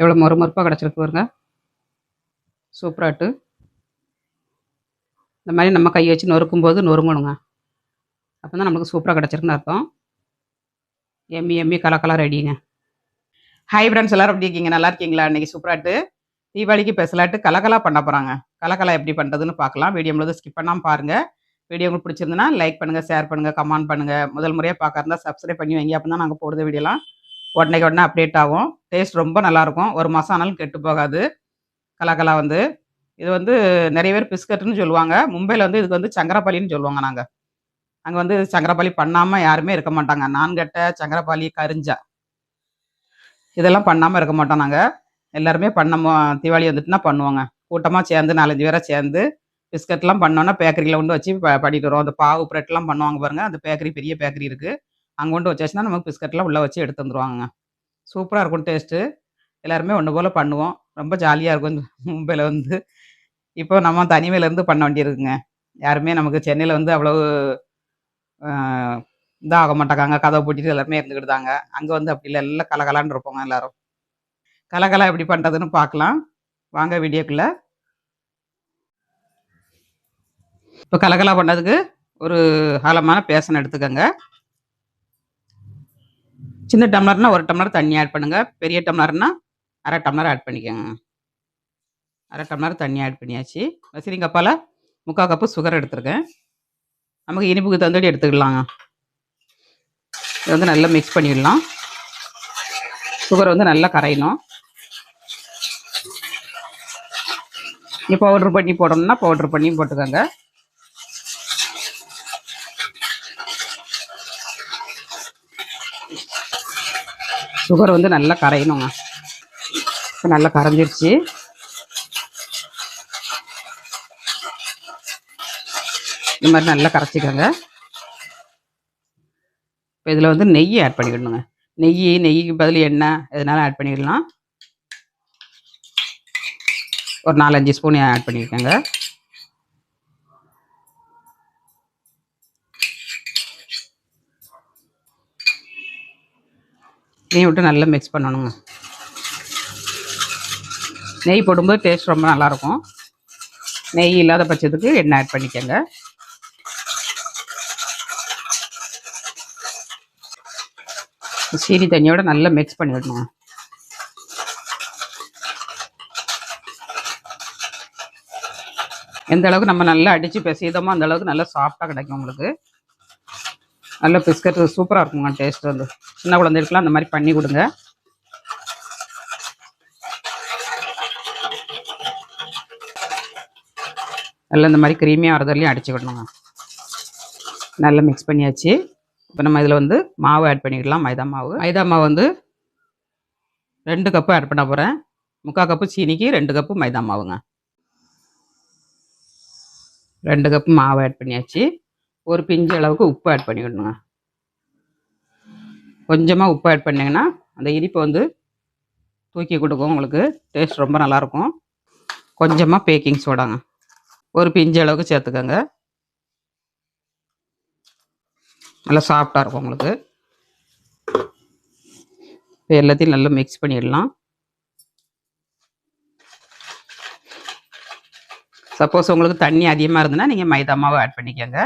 எவ்வளோ மொறு மொறுப்பாக கிடச்சிருக்கு பாருங்க. சூப்பராட்டு இந்த மாதிரி நம்ம கை வச்சு நொறுக்கும் போது நொறுங்கணுங்க. அப்போ தான் நம்மளுக்கு சூப்பராக கிடச்சிருக்குன்னு அர்த்தம். எம்மி எம்மி கலக்கலாக ரெடிங்க ஹை ஃப்ரெண்ட்ஸ் எல்லாரும் எப்படி இருக்கீங்க? நல்லா இருக்கீங்களா? இன்றைக்கி சூப்பராட்டு தீபாவளிக்கு பெசலாட்டு கலகலா பண்ண போகிறாங்க கலகலா எப்படி பண்ணுறதுன்னு பார்க்கலாம். வீடியோ முழுவதும் ஸ்கிப் பண்ணாமல் பாருங்கள் வீடியோ உங்களுக்கு பிடிச்சிருந்துன்னா லைக் பண்ணுங்கள் ஷேர் பண்ணுங்கள் கமெண்ட் பண்ணுங்கள் முதல் முறையாக பார்க்கறதா சப்ஸ்கிரைப் பண்ணி வைங்க. அப்போ தான் நாங்கள் போடுற வீடியோலாம் உடனே உடனே அப்டேட் ஆகும். டேஸ்ட் ரொம்ப நல்லாயிருக்கும். ஒரு மாதம் ஆனாலும் கெட்டு போகாது. கலாக்கலா வந்து. இது வந்து நிறைய பேர் பிஸ்கட்னு சொல்லுவாங்க. மும்பையில் வந்து இதுக்கு வந்து சங்கரப்பாலின்னு சொல்லுவாங்க நாங்கள் அங்கே வந்து சங்கரப்பாலி பண்ணாமல் யாருமே இருக்க மாட்டாங்க. நான்கட்டை சங்கரப்பாலி கரிஞ்சா. இதெல்லாம் பண்ணாமல் இருக்க மாட்டோம் நாங்கள் எல்லாருமே பண்ணமோ தீபாவளி வந்துட்டுனா பண்ணுவாங்க. கூட்டமாக சேர்ந்து நாலஞ்சு பேரை சேர்ந்து பிஸ்கட்லாம் பண்ணோன்னா பேக்கரியில் கொண்டு வச்சு ப பண்ணிட்டு வருவோம். அந்த பாவு பிரெட்லாம் பண்ணுவாங்க பாருங்கள் அந்த பேக்கரி பெரிய பேக்கரி இருக்குது அங்கே கொண்டு வச்சாச்சுன்னா நமக்கு பிஸ்கட்லாம் உள்ளே வச்சு எடுத்து வந்துருவாங்க சூப்பராக இருக்கும் டேஸ்ட்டு எல்லாருமே ஒன்று போல் பண்ணுவோம். ரொம்ப ஜாலியாக இருக்கும் மும்பையில் வந்து. இப்போ நம்ம தனிமையிலேருந்து பண்ண வேண்டியிருக்குங்க. யாருமே நமக்கு சென்னையில் வந்து அவ்வளவு இதாக ஆக மாட்டாங்க. கதவை பூட்டிட்டு எல்லாருமே இருந்துக்கிட்டாங்க அங்கே வந்து அப்படி இல்லை. எல்லாம் கலகலான்னு இருப்போங்க எல்லாரும். கலகலா எப்படி பண்ணுறதுன்னு பார்க்கலாம். வாங்க வீடியோக்குள்ளே. இப்போ கலகலா பண்ணதுக்கு ஒரு ஆழமான பேசன் எடுத்துக்கோங்க. சின்ன டம்ளர்னால் ஒரு டம்ளர் தண்ணி ஆட் பண்ணுங்கள் பெரிய டம்ளர்னால் அரை டம்ளர் ஆட் பண்ணிக்கோங்க. அரை டம்ளர் தண்ணி ஆட் பண்ணியாச்சு. வசதி கப்பால் முக்கால் கப்பு சுகர் எடுத்துருக்கேன். நமக்கு இனிப்புக்கு தந்தோடி எடுத்துக்கலாங்க. இதை வந்து நல்லா மிக்ஸ் பண்ணிடலாம். சுகர் வந்து நல்லா கரையணும். நீ பவுட்ரு பண்ணி போடணும்னா பவுட்ரு பண்ணி போட்டுக்கோங்க. சுகர் வந்து நல்லா கரையணுங்க. இப்போ நல்லா கரைஞ்சிருச்சு. இந்த மாதிரி நல்லா கரைச்சிக்கோங்க. இப்போ இதில் வந்து நெய் ஆட் பண்ணிக்கிடணுங்க நெய் நெய்க்கு பதில் எண்ணெய் எதனாலும் ஆட் பண்ணிடலாம். ஒரு நாலஞ்சு ஸ்பூன் ஆட் பண்ணியிருக்கேங்க. நெய் விட்டு நல்லா மிக்ஸ் பண்ணணுங்க. நெய் போடும்போது டேஸ்ட் ரொம்ப நல்லாயிருக்கும் நெய் இல்லாத பட்சத்துக்கு எண்ணெய் ஆட் பண்ணிக்கோங்க. சீனி தண்ணியோட நல்லா மிக்ஸ் பண்ணி விடணும் எந்த அளவுக்கு நம்ம நல்லா அடித்து பிசைதமோ அந்த அளவுக்கு நல்லா சாஃப்டாக கிடைக்கும் உங்களுக்கு. நல்ல பிஸ்கட் சூப்பராக இருக்குங்க டேஸ்ட் வந்து. சின்ன குழந்தைகளுக்குலாம் அந்த மாதிரி பண்ணி கொடுங்க. நல்லா இந்த மாதிரி க்ரீமியாக வரதுலையும் அடிச்சு விடணுங்க. நல்லா மிக்ஸ் பண்ணியாச்சு. இப்போ நம்ம இதில் வந்து மாவு ஆட் பண்ணிக்கலாம் மைதா மாவு. மைதா மாவு வந்து ரெண்டு கப்பு ஆட் பண்ண போகிறேன் முக்கால் கப்பு சீனிக்கு ரெண்டு கப்பு மைதா மாவுங்க. ரெண்டு கப்பு மாவு ஆட் பண்ணியாச்சு. ஒரு பிஞ்சு அளவுக்கு உப்பு ஆட் பண்ணிக்கணுங்க. கொஞ்சமாக உப்பு ஆட் பண்ணிங்கன்னா அந்த இனிப்பை வந்து தூக்கி கொடுக்கும். உங்களுக்கு டேஸ்ட் ரொம்ப நல்லாயிருக்கும். கொஞ்சமாக பேக்கிங் சோடாங்க ஒரு பிஞ்சு அளவுக்கு சேர்த்துக்கோங்க. நல்லா சாஃப்டாக இருக்கும் உங்களுக்கு. இப்போ எல்லாத்தையும் நல்லா மிக்ஸ் பண்ணிடலாம். சப்போஸ் உங்களுக்கு தண்ணி அதிகமாக இருந்ததுன்னா நீங்கள் மைதா மாவு ஆட் பண்ணிக்கோங்க.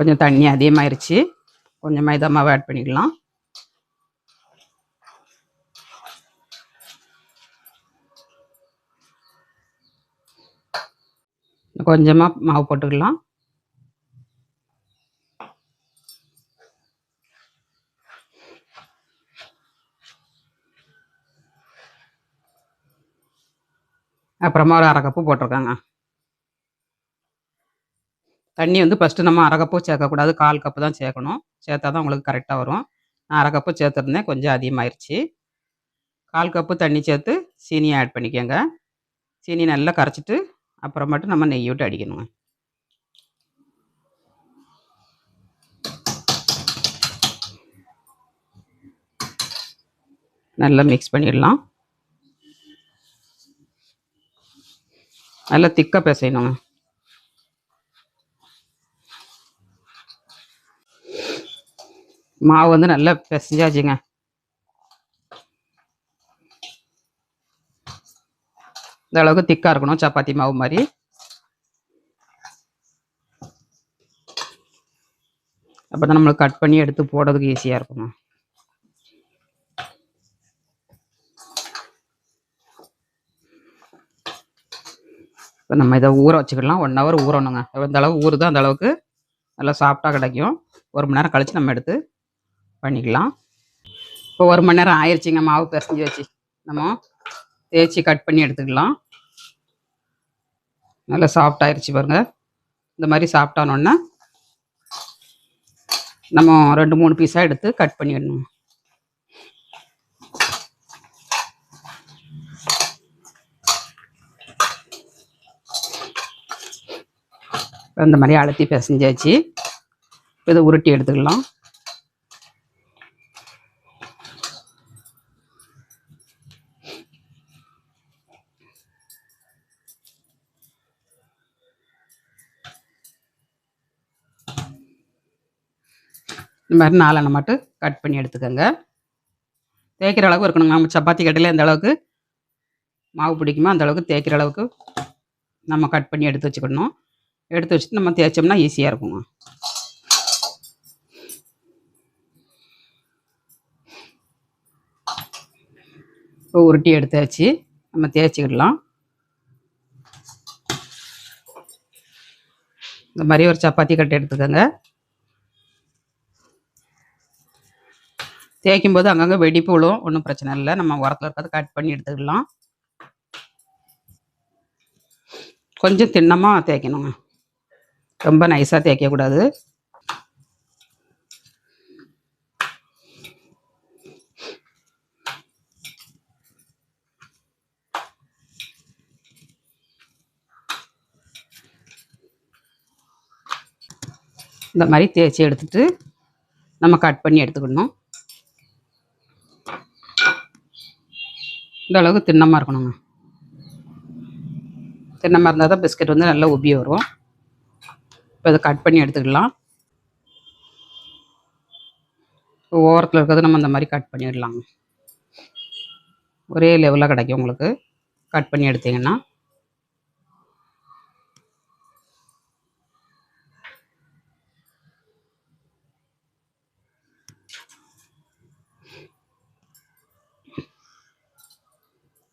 கொஞ்சம் தண்ணி அதிகமாயிருச்சு. கொஞ்சம் மைதா மாவு ஆட் பண்ணிக்கலாம். கொஞ்சமாக மாவு போட்டுக்கலாம். அப்புறமா ஒரு அரை கப்பு போட்டிருக்காங்க. தண்ணி வந்து ஃபஸ்ட்டு நம்ம அரை சேர்க்கக்கூடாது. கால் கப்பு தான் சேர்க்கணும். சேர்த்தா தான் உங்களுக்கு கரெக்டாக வரும். நான் அரை கப்பு சேர்த்துருந்தேன். கொஞ்சம் அதிகமாகிருச்சு கால் கப்பு தண்ணி சேர்த்து சீனியை ஆட் பண்ணிக்கோங்க. சீனி நல்லா கரைச்சிட்டு அப்புறமேட்டு நம்ம நெய் விட்டு அடிக்கணுங்க. நல்லா மிக்ஸ் பண்ணிடலாம். நல்லா திக்காக பிசையணுங்க. மாவு வந்து நல்லா பிசைஞ்சாச்சுங்க. இந்த அளவுக்கு திக்காக இருக்கணும் சப்பாத்தி மாவு மாதிரி. அப்போ தான் நம்மளுக்கு கட் பண்ணி எடுத்து போடுறதுக்கு ஈஸியாக இருக்குங்க. இப்போ நம்ம இதை ஊற வச்சுக்கலாம். ஒன் ஹவர் ஊறணுங்க. இந்த அளவு ஊறுதோ அந்த அளவுக்கு நல்லா சாஃப்டாக கிடைக்கும். ஒரு மணி நேரம் கழித்து நம்ம எடுத்து பண்ணிக்கலாம். இப்போ ஒரு மணி நேரம் ஆயிடுச்சுங்க மாவு பிசைஞ்சு வச்சு. நம்ம தேய்ச்சி கட் பண்ணி எடுத்துக்கலாம். நல்லா சாஃப்ட் ஆயிடுச்சு பாருங்க. இந்த மாதிரி சாஃப்டானோடனே நம்ம ரெண்டு மூணு பீஸாக எடுத்து கட் பண்ணிடணும் இந்த மாதிரி அழுத்தி பிசைஞ்சாச்சு. இப்போ இதை உருட்டி எடுத்துக்கலாம். இந்த மாதிரி நாலனை மட்டும் கட் பண்ணி எடுத்துக்கோங்க. தேய்க்கிற அளவுக்கு இருக்கணுங்க நம்ம சப்பாத்தி கட்டையில் எந்த அளவுக்கு மாவு பிடிக்குமோ அந்த அளவுக்கு தேய்க்கிற அளவுக்கு நம்ம கட் பண்ணி எடுத்து வச்சுக்கணும். எடுத்து வச்சுட்டு நம்ம தேய்ச்சோம்னா ஈஸியாக இருக்குங்க. இப்போ உருட்டி எடுத்தாச்சு. நம்ம தேய்ச்சிக்கிடலாம். இந்த மாதிரி ஒரு சப்பாத்தி கட்டை எடுத்துக்கோங்க. தேய்க்கும் போது அங்கங்கே வெடிப்பு விழும் ஒன்றும் பிரச்சனை இல்லை. நம்ம உரத்தில் இருக்கிறது கட் பண்ணி எடுத்துக்கலாம். கொஞ்சம் திண்ணமாக தேய்க்கணுங்க. ரொம்ப நைஸாக தேய்க்கக்கூடாது. இந்த மாதிரி தேய்ச்சி எடுத்துட்டு நம்ம கட் பண்ணி எடுத்துக்கணும். இந்த அளவுக்கு திண்ணமாக இருக்கணுங்க. திண்ணமாக இருந்தால் தான் பிஸ்கட் வந்து நல்லா உப்பி வரும். இப்போ அதை கட் பண்ணி எடுத்துக்கலாம். இப்போ ஓரத்தில் இருக்கிறது நம்ம இந்த மாதிரி கட் பண்ணிடலாங்க. ஒரே லெவலாக கிடைக்கும் உங்களுக்கு. கட் பண்ணி எடுத்தீங்கன்னா.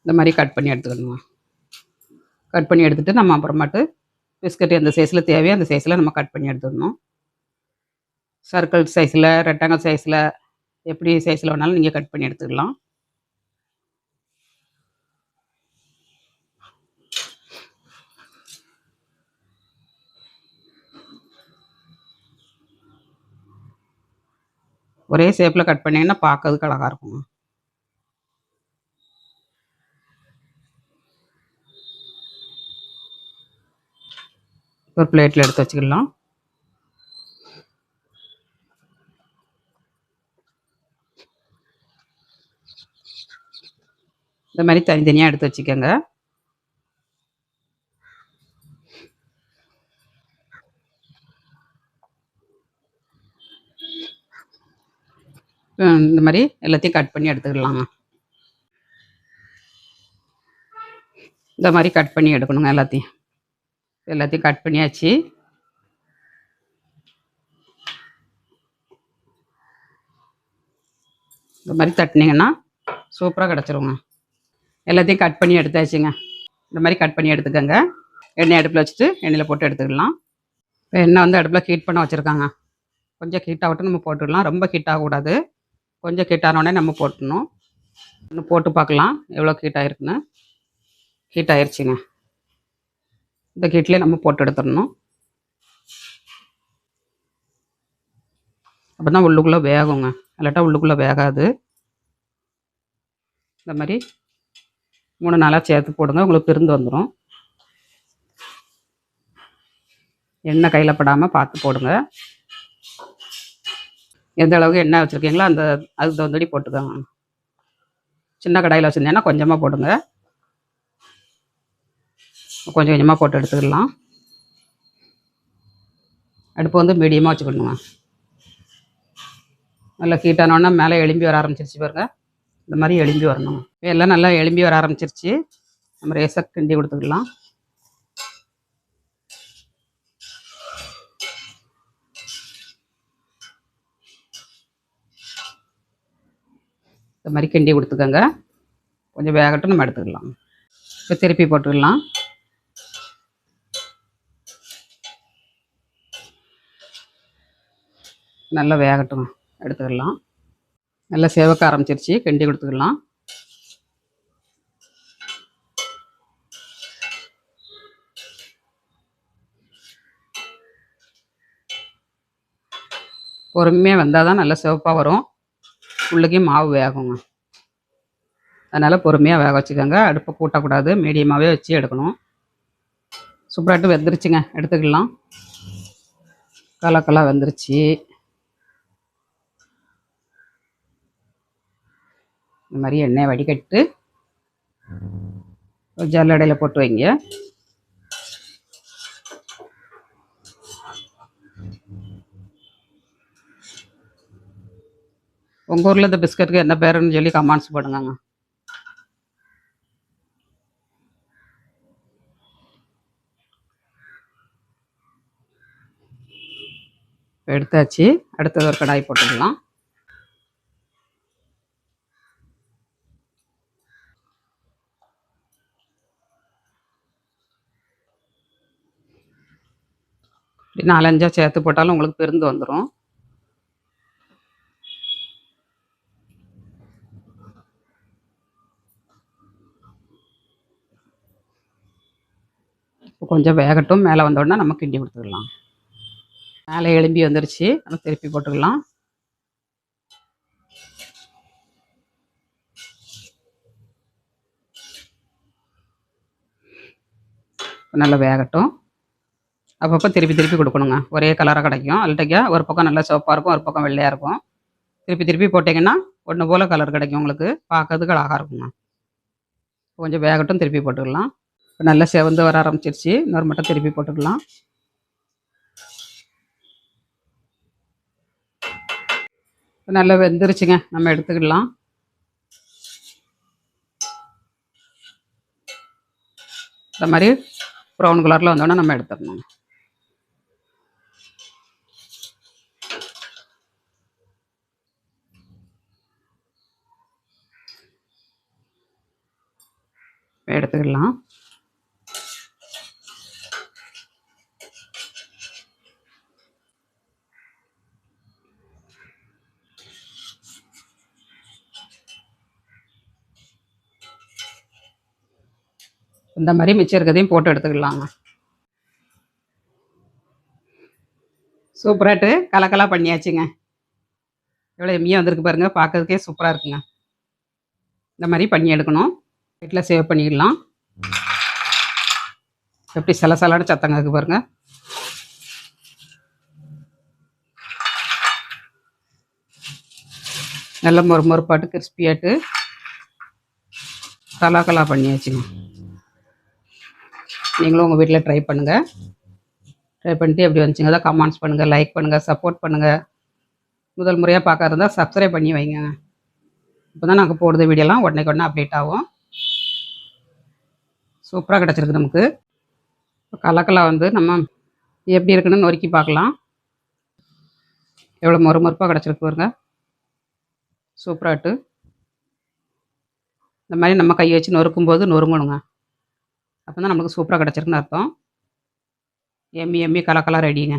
இந்த மாதிரி கட் பண்ணி எடுத்துக்கணுங்க கட் பண்ணி எடுத்துகிட்டு நம்ம அப்புறமாட்டு பிஸ்கட் எந்த சைஸில் தேவையோ அந்த சைஸில் நம்ம கட் பண்ணி எடுத்துக்கணும் சர்க்கிள் சைஸில் ரெக்டாங்கல் சைஸில் எப்படி சைஸில் வேணாலும் நீங்கள் கட் பண்ணி எடுத்துக்கலாம். ஒரே ஷேப்பில் கட் பண்ணிங்கன்னா பார்க்கறதுக்கு அழகாக இருக்குங்க ஒரு பிளேட்டில் எடுத்து வச்சுக்கலாம். இந்த மாதிரி தனித்தனியாக எடுத்து வச்சுக்கோங்க. இந்த மாதிரி எல்லாத்தையும் கட் பண்ணி எடுத்துக்கலாங்க. இந்த மாதிரி கட் பண்ணி எடுக்கணுங்க எல்லாத்தையும். எல்லாத்தையும் கட் பண்ணியாச்சு. இந்த மாதிரி தட்டினீங்கன்னா சூப்பராக கிடச்சிருங்க. எல்லாத்தையும் கட் பண்ணி எடுத்தாச்சுங்க. இந்த மாதிரி கட் பண்ணி எடுத்துக்கோங்க. எண்ணெய் அடுப்பில் வச்சுட்டு எண்ணெயில் போட்டு எடுத்துக்கலாம். இப்போ எண்ணெய் வந்து அடுப்பில் ஹீட் பண்ண வச்சுருக்காங்க. கொஞ்சம் ஹீட் ஆகட்டும் நம்ம போட்டுடலாம். ரொம்ப ஹீட் ஆகக்கூடாது. கொஞ்சம் ஹீட் ஆனோடனே நம்ம போட்டுடணும். இன்னும் போட்டு பார்க்கலாம். எவ்வளோ ஹீட் ஆகிருக்குன்னு ஹீட் ஆயிடுச்சுங்க இந்த ஹீட்லேயே நம்ம போட்டு எடுத்துடணும். அப்போ தான் உள்ளுக்குள்ளே வேகுங்க. இல்லாட்டா உள்ளுக்குள்ளே வேகாது. இந்த மாதிரி மூணு நாளாக சேர்த்து போடுங்க. உங்களுக்கு பிரிந்து வந்துடும் எண்ணெய் கையில் படாமல் பார்த்து போடுங்க. எந்த அளவுக்கு எண்ணெய் வச்சுருக்கீங்களோ அந்த அதுக்கு தகுந்தபடி போட்டுக்கோங்க. சின்ன கடாயில் வச்சுருந்தீங்கன்னா கொஞ்சமாக போடுங்க. கொஞ்சம் கொஞ்சமாக போட்டு எடுத்துக்கலாம். அடுப்பு வந்து மீடியமாக வச்சுக்கணுங்க. நல்லா ஹீட்டானோடனே மேலே எலும்பி வர ஆரம்பிச்சிருச்சு பாருங்க. இந்த மாதிரி எலும்பி வரணும் எல்லாம் நல்லா எலும்பி வர ஆரம்பிச்சிருச்சு. நம்ம ரேசர் கிண்டி கொடுத்துக்கலாம். இந்த மாதிரி கிண்டி கொடுத்துக்கோங்க. கொஞ்சம் வேகட்டும் நம்ம எடுத்துக்கலாம். இப்போ திருப்பி போட்டுக்கலாம். நல்லா வேகட்டும் எடுத்துக்கலாம். நல்லா சேவக்க ஆரம்பிச்சிருச்சு கெண்டி கொடுத்துக்கலாம். பொறுமையாக வந்தால் தான் நல்லா சிவப்பாக வரும். உள்ளுக்கே மாவு வேகுங்க. அதனால் பொறுமையாக வேக வச்சுக்கோங்க. அடுப்பை கூட்டக்கூடாது மீடியமாகவே வச்சு எடுக்கணும். சூப்பராட்டு வெந்துருச்சுங்க எடுத்துக்கலாம். கலக்கெல்லாம் வெந்துருச்சு. இந்த மாதிரி எண்ணெயை வடிகட்டு. ஜல்லடையில் போட்டு வைங்க. உங்கள் ஊரில் இந்த பிஸ்கட்டுக்கு என்ன பேருன்னு சொல்லி கமெண்ட்ஸ் போடுங்கங்க. எடுத்தாச்சு. அடுத்தது ஒரு கடாய் போட்டுக்கலாம். நாலஞ்சாக சேர்த்து போட்டாலும் உங்களுக்கு பெருந்து வந்துடும் இப்போ கொஞ்சம் வேகட்டும். மேலே வந்தோடனே நம்ம கிண்டி கொடுத்துக்கலாம். மேலே எலும்பி வந்துருச்சு. நம்ம திருப்பி போட்டுக்கலாம். நல்லா வேகட்டும். அப்பப்போ திருப்பி திருப்பி கொடுக்கணுங்க. ஒரே கலராக கிடைக்கும். அல்ட்டைக்கா ஒரு பக்கம் நல்லா சிவப்பாக இருக்கும் ஒரு பக்கம் வெள்ளையாக இருக்கும். திருப்பி திருப்பி போட்டிங்கன்னா ஒன்று போல் கலர் கிடைக்கும் உங்களுக்கு. பார்க்கறதுக்கு அழகாக இருக்குங்க. கொஞ்சம் வேகட்டும் திருப்பி போட்டுக்கலாம். இப்போ நல்லா செவந்து வர ஆரம்பிச்சிருச்சு. இன்னொரு மட்டும் திருப்பி போட்டுக்கலாம். இப்போ நல்லா வெந்துருச்சுங்க. நம்ம எடுத்துக்கிடலாம் இந்த மாதிரி ப்ரௌன் கலரில் வந்தோடனே நம்ம எடுத்துடணும் எடுத்துக்கலாம். இந்த மாதிரி மிச்சம் இருக்கிறதையும் போட்டு எடுத்துக்கலாங்க. சூப்பராட்டு கலக்கலாக பண்ணியாச்சுங்க. எவ்வளோ எம்மியாக வந்திருக்கு பாருங்கள் பார்க்கறதுக்கே சூப்பராக இருக்குங்க. இந்த மாதிரி பண்ணி எடுக்கணும். வீட்டில் சேவ் பண்ணிடலாம். எப்படி சில சலான சத்தங்க இருக்கு பாருங்க. நல்ல மொறு மொறுப்பாட்டு கிறிஸ்பியாட்டு கலாக்கலா பண்ணியாச்சுங்க நீங்களும் உங்கள் வீட்டில் ட்ரை பண்ணுங்கள் ட்ரை பண்ணிட்டு எப்படி வந்துச்சுங்க தான் கமெண்ட்ஸ் பண்ணுங்கள் லைக் பண்ணுங்கள் சப்போர்ட் பண்ணுங்கள் முதல் முறையாக பார்க்கறதா இருந்தால் சப்ஸ்கிரைப் பண்ணி வைங்க. இப்போ தான் நாங்கள் போடுற வீடியோலாம் உடனே உடனே அப்டேட் ஆகும். சூப்பராக கிடச்சிருக்கு நமக்கு. இப்போ கலக்கலா வந்து நம்ம எப்படி இருக்குன்னு நொறுக்கி பார்க்கலாம். எவ்வளோ மொறு மொறுப்பாக கிடச்சிருக்கு பாருங்க. சூப்பராகட்டு இந்த மாதிரி நம்ம கை வச்சு நொறுக்கும் போது நொறுங்கணுங்க. அப்போ தான் நமக்கு சூப்பராக கிடச்சிருக்குன்னு அர்த்தம். எம்மி எம்மி கலக்கலா ரெடிங்க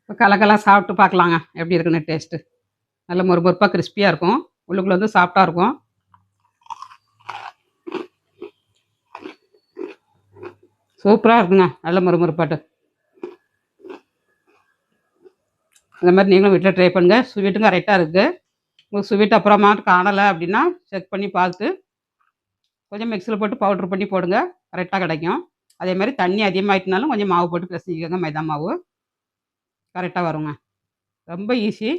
இப்போ கலக்கலா சாப்பிட்டு பார்க்கலாங்க. எப்படி இருக்குன்னு டேஸ்ட்டு நல்ல மொறு மொறுப்பாக கிறிஸ்பியாக இருக்கும். உள்ளுக்குள்ளே வந்து சாஃப்டாக இருக்கும். சூப்பராக இருக்குங்க. நல்ல மொறு அந்த இந்த மாதிரி நீங்களும் வீட்டில் ட்ரை பண்ணுங்கள் ஸ்வீட்டும் கரெக்டாக இருக்குது உங்களுக்கு ஸ்வீட் அப்புறமா காணலை அப்படின்னா செக் பண்ணி பார்த்து கொஞ்சம் மிக்ஸியில் போட்டு பவுட்ரு பண்ணி போடுங்க. கரெக்டாக கிடைக்கும். அதே மாதிரி தண்ணி அதிகமாகிட்டனாலும் கொஞ்சம் மாவு போட்டு பிசைஞ்சிக்கோங்க. மைதா மாவு. கரெக்டாக வருங்க. ரொம்ப ஈஸி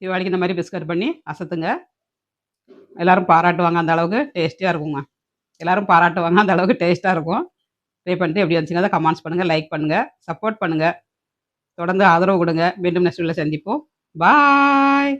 தீபாவளிக்கு இந்த மாதிரி பிஸ்கட் பண்ணி அசத்துங்க. எல்லோரும் பாராட்டுவாங்க அந்த அளவுக்கு. டேஸ்டியாக இருக்குங்க. எல்லோரும் பாராட்டுவாங்க அந்த அளவுக்கு டேஸ்ட்டாக இருக்கும். ட்ரை பண்ணிட்டு எப்படி வந்துச்சுங்க கமெண்ட்ஸ் பண்ணுங்கள் லைக் பண்ணுங்கள் சப்போர்ட் பண்ணுங்கள் தொடர்ந்து ஆதரவு கொடுங்க. மீண்டும் நெக்ஸ்ட் வீடியோவில் சந்திப்போம். பாய்